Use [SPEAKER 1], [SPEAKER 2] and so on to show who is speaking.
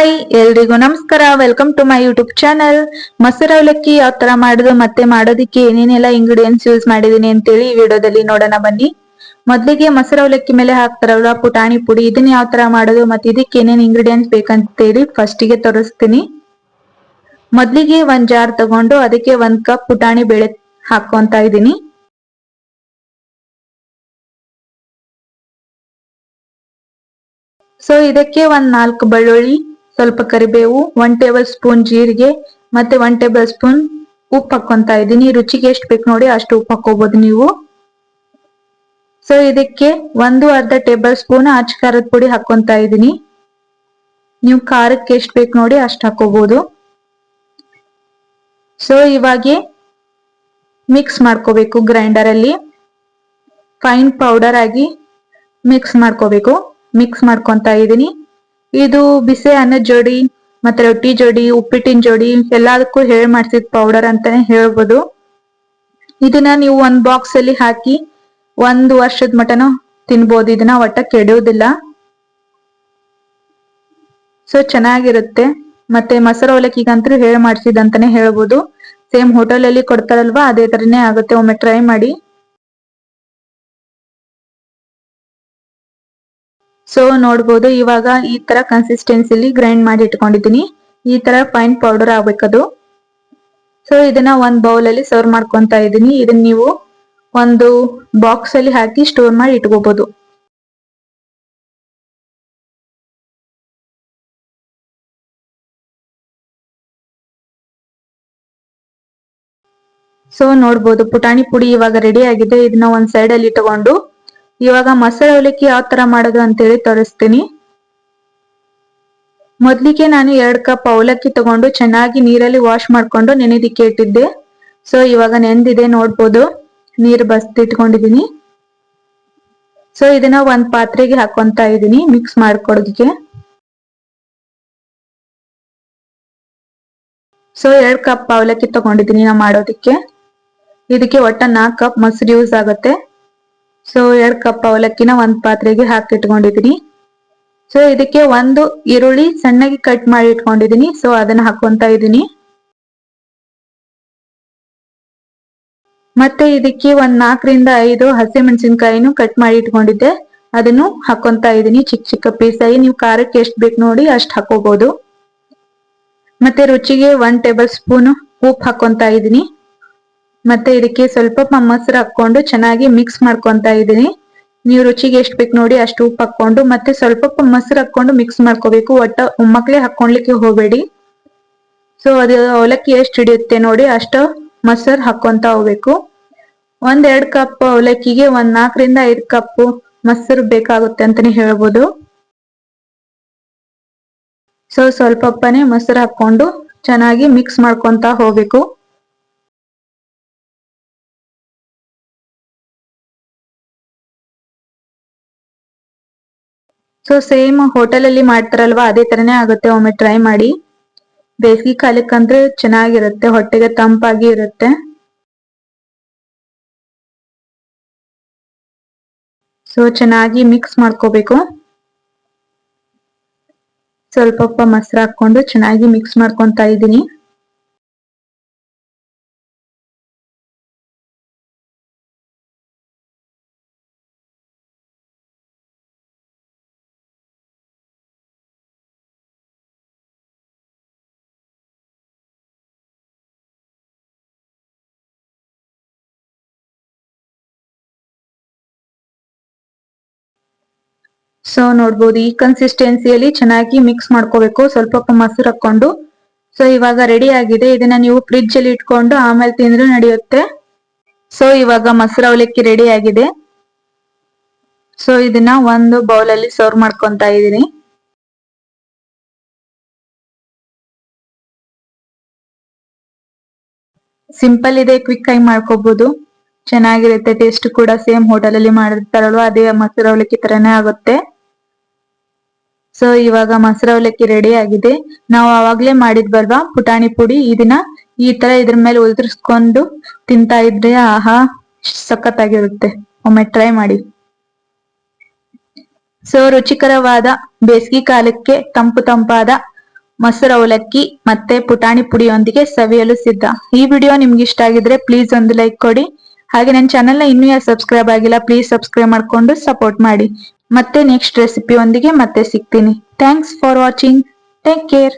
[SPEAKER 1] Hi, ಎಲ್ರಿಗೂ ನಮಸ್ಕಾರ. Welcome to my YouTube channel ಮೊಸರು ಅವಲಕ್ಕಿ ಯಾವ ತರ ಮಾಡೋದು, ಮತ್ತೆ ಮಾಡೋದಕ್ಕೆ ಏನೇನೆಲ್ಲ ಇಂಗ್ರೀಡಿಯೆಂಟ್ಸ್ ಯೂಸ್ ಮಾಡಿದೀನಿ ಅಂತೇಳಿ ಈ ವಿಡಿಯೋದಲ್ಲಿ ನೋಡೋಣ ಬನ್ನಿ. ಮೊದಲಿಗೆ ಮೊಸರು ಅವಲಕ್ಕಿ ಮೇಲೆ ಹಾಕ್ತಾರಲ್ವ, ಪುಟಾಣಿ ಪುಡಿ, ಇದನ್ನ ಯಾವ ತರ ಮಾಡೋದು, ಮತ್ತೆ ಇದಕ್ಕೆ ಏನೇನು ಇಂಗ್ರೀಡಿಯೆಂಟ್ಸ್ ಬೇಕಂತೇಳಿ ಫಸ್ಟ್ಗೆ ತೋರಿಸ್ತೀನಿ. ಮೊದಲಿಗೆ ಒಂದ್ ಜಾರ್ ತಗೊಂಡು ಅದಕ್ಕೆ ಒಂದ್ ಕಪ್ ಪುಟಾಣಿ ಬೆಳೆ ಹಾಕೊಂತ ಇದ್ದೀನಿ ಸೊ ಇದಕ್ಕೆ ಒಂದ್ ನಾಲ್ಕು ಬೆಳ್ಳುಳ್ಳಿ ಸ್ವಲ್ಪ ಕರಿಬೇವು ಒನ್ ಟೇಬಲ್ ಸ್ಪೂನ್ ಜೀರಿಗೆ, ಮತ್ತೆ ಒನ್ ಟೇಬಲ್ ಸ್ಪೂನ್ ಉಪ್ಪು ಹಾಕೊಂತ ಇದೀನಿ ರುಚಿಗೆ ಎಷ್ಟು ಬೇಕು ನೋಡಿ ಅಷ್ಟು ಉಪ್ಪು ಹಾಕೋಬಹುದು ನೀವು. ಸೊ ಇದಕ್ಕೆ ಒಂದು ಅರ್ಧ ಟೇಬಲ್ ಸ್ಪೂನ್ ಆಚ ಖಾರದ ಪುಡಿ ಹಾಕೊಂತ ಇದೀನಿ ನೀವು ಖಾರಕ್ಕೆ ಎಷ್ಟು ಬೇಕು ನೋಡಿ ಅಷ್ಟು ಹಾಕೋಬಹುದು ಸೊ ಇವಾಗೆ ಮಿಕ್ಸ್ ಮಾಡ್ಕೋಬೇಕು ಗ್ರೈಂಡರ್ ಅಲ್ಲಿ. ಫೈನ್ ಪೌಡರ್ ಆಗಿ ಮಿಕ್ಸ್ ಮಾಡ್ಕೋಬೇಕು. ಮಿಕ್ಸ್ ಮಾಡ್ಕೊಂತ ಇದೀನಿ ಇದು ಬಿಸಿ ಅನ್ನದ ಜೋಡಿ, ಮತ್ತೆ ರೊಟ್ಟಿ ಜೋಡಿ, ಉಪ್ಪಿಟ್ಟಿನ ಜೋಡಿ, ಎಲ್ಲದಕ್ಕೂ ಹೇಳ್ ಮಾಡ್ಸಿದ ಪೌಡರ್ ಅಂತಾನೆ ಹೇಳ್ಬೋದು. ಇದನ್ನ ನೀವು ಒಂದ್ ಬಾಕ್ಸ್ ಅಲ್ಲಿ ಹಾಕಿ ಒಂದ್ ವರ್ಷದ ಮಟನು ತಿನ್ಬೋದು. ಇದನ್ನ ಒಟ್ಟ ಕೆಡುವುದಿಲ್ಲ. ಸೊ ಚೆನ್ನಾಗಿರುತ್ತೆ. ಮತ್ತೆ ಮೊಸರು ಅವಲಕ್ಕಿಗಂತೂ ಹೇಳ್ ಮಾಡ್ಸಿದಂತಾನೆ ಹೇಳ್ಬೋದು. ಸೇಮ್ ಹೋಟೆಲ್ ಅಲ್ಲಿ ಕೊಡ್ತಾರಲ್ವಾ, ಅದೇ ತರನೇ ಆಗುತ್ತೆ. ಒಮ್ಮೆ ಟ್ರೈ ಮಾಡಿ. ಸೊ ನೋಡ್ಬೋದು, ಇವಾಗ ಈ ತರ ಕನ್ಸಿಸ್ಟೆನ್ಸಿಲಿ ಗ್ರೈಂಡ್ ಮಾಡಿ ಇಟ್ಕೊಂಡಿದೀನಿ ಈ ತರ ಫೈನ್ ಪೌಡರ್ ಆಗ್ಬೇಕದು. ಸೊ ಇದನ್ನ ಒಂದ್ ಬೌಲ್ ಅಲ್ಲಿ ಸರ್ವ್ ಮಾಡ್ಕೊಂತ ಇದೀನಿ ಇದನ್ನ ನೀವು ಒಂದು ಬಾಕ್ಸ್ ಅಲ್ಲಿ ಹಾಕಿ ಸ್ಟೋರ್ ಮಾಡಿ ಇಟ್ಕೋಬಹುದು ಸೊ ನೋಡ್ಬೋದು, ಪುಟಾಣಿ ಪುಡಿ ಇವಾಗ ರೆಡಿ ಆಗಿದೆ. ಇದನ್ನ ಒಂದ್ ಸೈಡ್ ಅಲ್ಲಿ ಇಟ್ಕೊಂಡು ಇವಾಗ ಮೊಸರು ಅವಲಕ್ಕಿ ಯಾವ ತರ ಮಾಡೋದು ಅಂತೇಳಿ ತೋರಿಸ್ತೀನಿ. ಮೊದ್ಲಿಗೆ ನಾನು ಎರಡ್ ಕಪ್ ಅವಲಕ್ಕಿ ತಗೊಂಡು ಚೆನ್ನಾಗಿ ನೀರಲ್ಲಿ ವಾಶ್ ಮಾಡ್ಕೊಂಡು ನೆನೆದಿಕ್ಕೆ ಇಟ್ಟಿದ್ದೆ. ಸೊ ಇವಾಗ ನೆಂದಿದೆ ನೋಡ್ಬೋದು. ನೀರು ಬಸ್ತಿಟ್ಕೊಂಡಿದೀನಿ ಸೊ ಇದನ್ನ ಒಂದ್ ಪಾತ್ರೆಗೆ ಹಾಕೊಂತ ಇದೀನಿ ಮಿಕ್ಸ್ ಮಾಡ್ಕೊಡೋದಕ್ಕೆ. ಸೊ ಎರಡ್ ಕಪ್ ಅವಲಕ್ಕಿ ತಗೊಂಡಿದೀನಿ ನಾ ಮಾಡೋದಿಕ್ಕೆ. ಇದಕ್ಕೆ ಒಟ್ಟ ನಾಲ್ಕು ಕಪ್ ಮೊಸರು ಯೂಸ್ ಆಗುತ್ತೆ. ಸೊ ಎರಡ್ ಕಪ್ ಅವಲಕ್ಕಿನ ಒಂದ್ ಪಾತ್ರೆಗೆ ಹಾಕಿ ಇಟ್ಕೊಂಡಿದೀನಿ ಸೊ ಇದಕ್ಕೆ ಒಂದು ಈರುಳ್ಳಿ ಸಣ್ಣಗೆ ಕಟ್ ಮಾಡಿ ಇಟ್ಕೊಂಡಿದೀನಿ ಸೊ ಅದನ್ನ ಹಾಕೊಂತ ಇದೀನಿ ಮತ್ತೆ ಇದಕ್ಕೆ ಒಂದ್ ನಾಲ್ಕರಿಂದ ಐದು ಹಸಿ ಮೆಣಸಿನ್ಕಾಯಿನೂ ಕಟ್ ಮಾಡಿ ಇಟ್ಕೊಂಡಿದ್ದೆ. ಅದನ್ನು ಹಾಕೊಂತ ಇದೀನಿ ಚಿಕ್ಕ ಚಿಕ್ಕ ಪೀಸ್ ಆಗಿ. ನೀವು ಖಾರಕ್ಕೆ ಎಷ್ಟ್ ಬೇಕು ನೋಡಿ ಅಷ್ಟ್ ಹಾಕೋಬಹುದು ಮತ್ತೆ ರುಚಿಗೆ ಒಂದ್ ಟೇಬಲ್ ಸ್ಪೂನ್ ಉಪ್ಪು ಹಾಕೊಂತ ಇದೀನಿ ಮತ್ತೆ ಇದಕ್ಕೆ ಸ್ವಲ್ಪ ಮೊಸರು ಹಾಕೊಂಡು ಚೆನ್ನಾಗಿ ಮಿಕ್ಸ್ ಮಾಡ್ಕೊಂತ ಇದೀನಿ ನೀವು ರುಚಿಗೆ ಎಷ್ಟು ಬೇಕು ನೋಡಿ ಅಷ್ಟು ಉಪ್ಪು ಹಾಕೊಂಡು ಮತ್ತೆ ಸ್ವಲ್ಪ ಮೊಸರು ಹಾಕೊಂಡು ಮಿಕ್ಸ್ ಮಾಡ್ಕೋಬೇಕು. ಒಟ್ಟ ಮಕ್ಳೆ ಹಾಕೊಂಡ್ಲಿಕ್ಕೆ ಹೋಗಬೇಡಿ. ಸೊ ಅದು ಅವಲಕ್ಕಿ ಎಷ್ಟು ಹಿಡಿಯುತ್ತೆ ನೋಡಿ ಅಷ್ಟು ಮೊಸರು ಹಾಕೊಂತ ಹೋಗ್ಬೇಕು. ಒಂದ್ ಎರಡ್ ಕಪ್ ಅವಲಕ್ಕಿಗೆ ಒಂದ್ ನಾಲ್ಕರಿಂದ ಐದು ಕಪ್ ಮೊಸರು ಬೇಕಾಗುತ್ತೆ ಅಂತಾನೆ ಹೇಳ್ಬೋದು. ಸೊ ಸ್ವಲ್ಪನೇ ಮೊಸರು ಹಾಕೊಂಡು ಚೆನ್ನಾಗಿ ಮಿಕ್ಸ್ ಮಾಡ್ಕೊಂತ ಹೋಗ್ಬೇಕು. ಸೊ ಸೇಮ್ ಹೋಟೆಲ್ ಅಲ್ಲಿ ಮಾಡ್ತಾರಲ್ವಾ? ಅದೇ ತರನೇ ಆಗುತ್ತೆ. ಒಮ್ಮೆ ಟ್ರೈ ಮಾಡಿ. ಬೇಸಿಗೆ ಕಾಲಕ್ಕಂದ್ರೆ ಚೆನ್ನಾಗಿರುತ್ತೆ. ಹೊಟ್ಟೆಗೆ ತಂಪಾಗಿ ಇರುತ್ತೆ. ಸೊ ಚೆನ್ನಾಗಿ ಮಿಕ್ಸ್ ಮಾಡ್ಕೋಬೇಕು. ಸ್ವಲ್ಪ ಮೊಸರು ಹಾಕೊಂಡು ಚೆನ್ನಾಗಿ ಮಿಕ್ಸ್ ಮಾಡ್ಕೊಂತ ಇದ್ದೀನಿ. ಸೊ ನೋಡ್ಬೋದು, ಈ ಕನ್ಸಿಸ್ಟೆನ್ಸಿಯಲ್ಲಿ ಚೆನ್ನಾಗಿ ಮಿಕ್ಸ್ ಮಾಡ್ಕೋಬೇಕು. ಸ್ವಲ್ಪ ಮೊಸರು ಹಾಕೊಂಡು ಸೊ ಇವಾಗ ರೆಡಿ ಆಗಿದೆ. ಇದನ್ನ ನೀವು ಫ್ರಿಡ್ಜ್ ಅಲ್ಲಿ ಇಟ್ಕೊಂಡು ಆಮೇಲೆ ತಿಂದ್ರೆ ನಡೆಯುತ್ತೆ. ಸೊ ಇವಾಗ ಮೊಸರು ಅವಲಕ್ಕಿ ರೆಡಿ ಆಗಿದೆ. ಸೊ ಇದನ್ನ ಒಂದು ಬೌಲ್ ಅಲ್ಲಿ ಸರ್ವ್ ಮಾಡ್ಕೊಂತ ಇದೀನಿ ಸಿಂಪಲ್ ಇದೆ ಕ್ವಿಕ್ ಆಗಿ ಮಾಡ್ಕೋಬಹುದು ಚೆನ್ನಾಗಿರುತ್ತೆ ಟೇಸ್ಟ್ ಕೂಡ ಸೇಮ್ ಹೋಟೆಲ್ ಅಲ್ಲಿ ಮಾಡಿರ್ತಾರಲ್ವ, ಅದೇ ಮೊಸರು ಅವಲಕ್ಕಿ ತರನೇ ಆಗುತ್ತೆ. ಸೊ ಇವಾಗ ಮೊಸರು ಅವಲಕ್ಕಿ ರೆಡಿ ಆಗಿದೆ. ನಾವು ಅವಾಗ್ಲೇ ಮಾಡಿದ್ವಲ್ವಾ ಪುಟಾಣಿ ಪುಡಿ. ಇದನ್ನ ಈ ತರ ಇದ್ರ ಮೇಲೆ ಉದುರಿಸ್ಕೊಂಡು ತಿಂತಾ ಇದ್ರೆ ಆಹಾ, ಸಖತ್ತಾಗಿರುತ್ತೆ. ಒಮ್ಮೆ ಟ್ರೈ ಮಾಡಿ. ಸೊ ರುಚಿಕರವಾದ ಬೇಸಿಗೆ ಕಾಲಕ್ಕೆ ತಂಪು ತಂಪಾದ ಮೊಸರು ಅವಲಕ್ಕಿ ಮತ್ತೆ ಪುಟಾಣಿ ಪುಡಿಯೊಂದಿಗೆ ಸವಿಯಲು ಸಿದ್ಧ. ಈ ವಿಡಿಯೋ ನಿಮ್ಗೆ ಇಷ್ಟ ಆಗಿದ್ರೆ ಪ್ಲೀಸ್ ಒಂದು ಲೈಕ್ ಕೊಡಿ. ಹಾಗೆ ನನ್ನ ಚಾನೆಲ್ನ ಇನ್ನೂ ಯಾರು ಸಬ್ಸ್ಕ್ರೈಬ್ ಆಗಿಲ್ಲ ಪ್ಲೀಸ್ ಸಬ್ಸ್ಕ್ರೈಬ್ ಮಾಡ್ಕೊಂಡು ಸಪೋರ್ಟ್ ಮಾಡಿ. ಮತ್ತೆ ನೆಕ್ಸ್ಟ್ ರೆಸಿಪಿಯೊಂದಿಗೆ ಮತ್ತೆ ಸಿಗ್ತೀನಿ. Thanks for watching take care